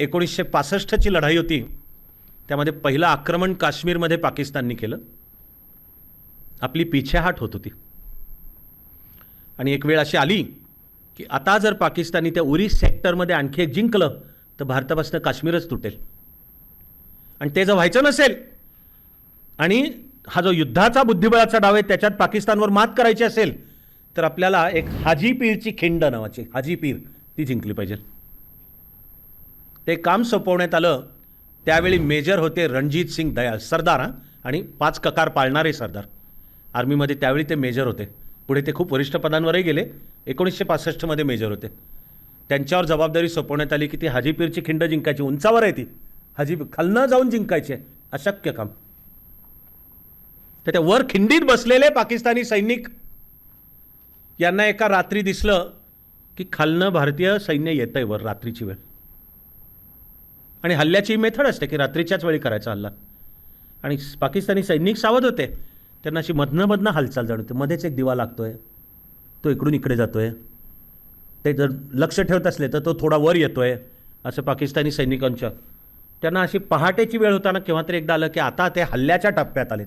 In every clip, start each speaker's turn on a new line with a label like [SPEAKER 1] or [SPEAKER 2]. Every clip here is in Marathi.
[SPEAKER 1] एकोणीसशे पासष्टची लढाई होती. त्यामध्ये पहिलं आक्रमण काश्मीरमध्ये पाकिस्ताननी केलं. आपली पिछेहाट होत होती. आणि एक वेळ अशी आली की आता जर पाकिस्तानी त्या उरी सेक्टरमध्ये आणखी एक जिंकलं तर भारतापासून काश्मीरच तुटेल. आणि ते जर व्हायचं नसेल आणि हा जो युद्धाचा बुद्धिबळाचा डाव आहे त्याच्यात पाकिस्तानवर मात करायची असेल तर आपल्याला एक हाजीपीरची खिंड नावाची हाजी पीर ती जिंकली पाहिजे. ते काम सोपवण्यात आलं. त्यावेळी मेजर होते रणजित सिंग दयाल सरदार हां. आणि पाच ककार पाळणारे सरदार. आर्मीमध्ये त्यावेळी ते मेजर होते. पुढे ते खूप वरिष्ठ पदांवरही गेले. एकोणीसशे पासष्टमध्ये मेजर होते. त्यांच्यावर जबाबदारी सोपवण्यात आली की ती हाजीपीरची खिंड जिंकायची. उंचावर आहे ती. हाजी खालनं जाऊन जिंकायची अशक्य काम. तर त्या वर खिंडीत बसलेले पाकिस्तानी सैनिक यांना एका रात्री दिसलं की खालनं भारतीय सैन्य येतंय आहे वर रात्रीची वेळ. आणि हल्ल्याची मेथड असते की रात्रीच्याच वेळी करायचा हल्ला. आणि पाकिस्तानी सैनिक सावध होते. त्यांना अशी मधनंमधनं हालचाल जाणवते. मध्येच एक दिवा लागतो आहे तो इकडून इकडे जातो आहे ते जर लक्ष ठेवत असले तर तो थोडा वर येतो आहे असं पाकिस्तानी सैनिकांच्या. त्यांना अशी पहाटेची वेळ होताना केव्हा तरी एकदा आलं की आता ते हल्ल्याच्या टप्प्यात आलेत.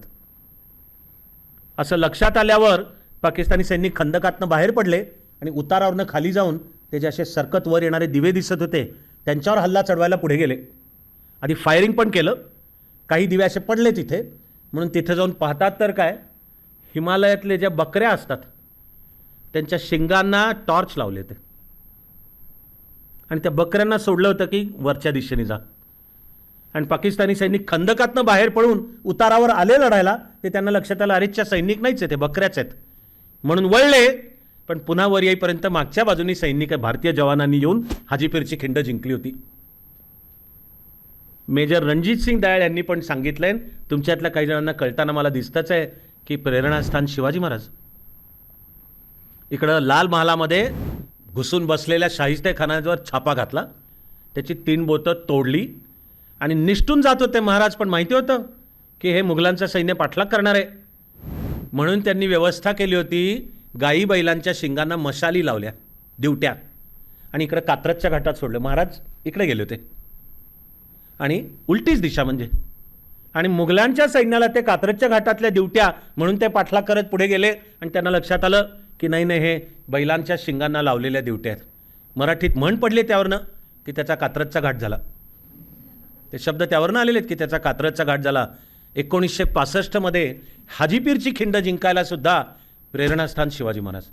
[SPEAKER 1] असं लक्षात आल्यावर पाकिस्तानी सैनिक खंदकातनं बाहेर पडले आणि उतारावरनं खाली जाऊन ते जे असे सरकत वर येणारे दिवे दिसत होते. त्यांच्यावर हल्ला चढवायला पुढे गेले. आधी फायरिंग पण केलं. काही दिवे असे पडले तिथे. म्हणून तिथे जाऊन पाहतात तर काय? हिमालयातले ज्या बकऱ्या असतात त्यांच्या शिंगांना टॉर्च लावले ते आणि त्या बकऱ्यांना सोडलं होतं की वरच्या दिशेने जा. आणि पाकिस्तानी सैनिक खंदकातनं बाहेर पडून उतारावर आले लढायला ते त्यांना लक्षात आलं अरेच्या सैनिक नाहीच आहेत ते बकऱ्याच आहेत. म्हणून वळले पण पुन्हा वर येईपर्यंत मागच्या बाजूनी सैनिक भारतीय जवानांनी येऊन हाजीपीरची खिंड जिंकली होती. मेजर रणजित सिंग दयाळ यांनी पण सांगितलंय तुमच्यातल्या काही जणांना कळताना मला दिसतंच आहे की प्रेरणास्थान शिवाजी महाराज. इकडं लाल महालामध्ये घुसून बसलेल्या शाहिस्ते खानावर छापा घातला त्याची तीन बोटं तोडली आणि निष्ठून जात होते महाराज पण माहिती होतं की हे मुघलांचं सैन्य पाठलाग करणार. आहे म्हणून त्यांनी व्यवस्था केली होती गाई बैलांच्या शिंगांना मशाली लावल्या दिवट्या. आणि इकडं कात्रजच्या घाटात सोडलं. महाराज इकडे गेले होते. आणि उलटीच दिशा म्हणजे. आणि मुघलांच्या सैन्याला ते कात्रजच्या घाटातल्या दिवट्या म्हणून ते पाठलाग करत पुढे गेले. आणि त्यांना लक्षात आलं की नाही नाही हे बैलांच्या शिंगांना लावलेल्या दिवट्या आहेत. मराठीत म्हण पडली त्यावरनं की त्याचा कात्रजचा घाट झाला. ते शब्द त्यावरनं आलेले आहेत की त्याचा कात्रजचा घाट झाला. एकोणीसशे पासष्टमध्ये हाजीपीरची खिंड जिंकायला सुद्धा प्रेरणास्थान शिवाजी महाराज.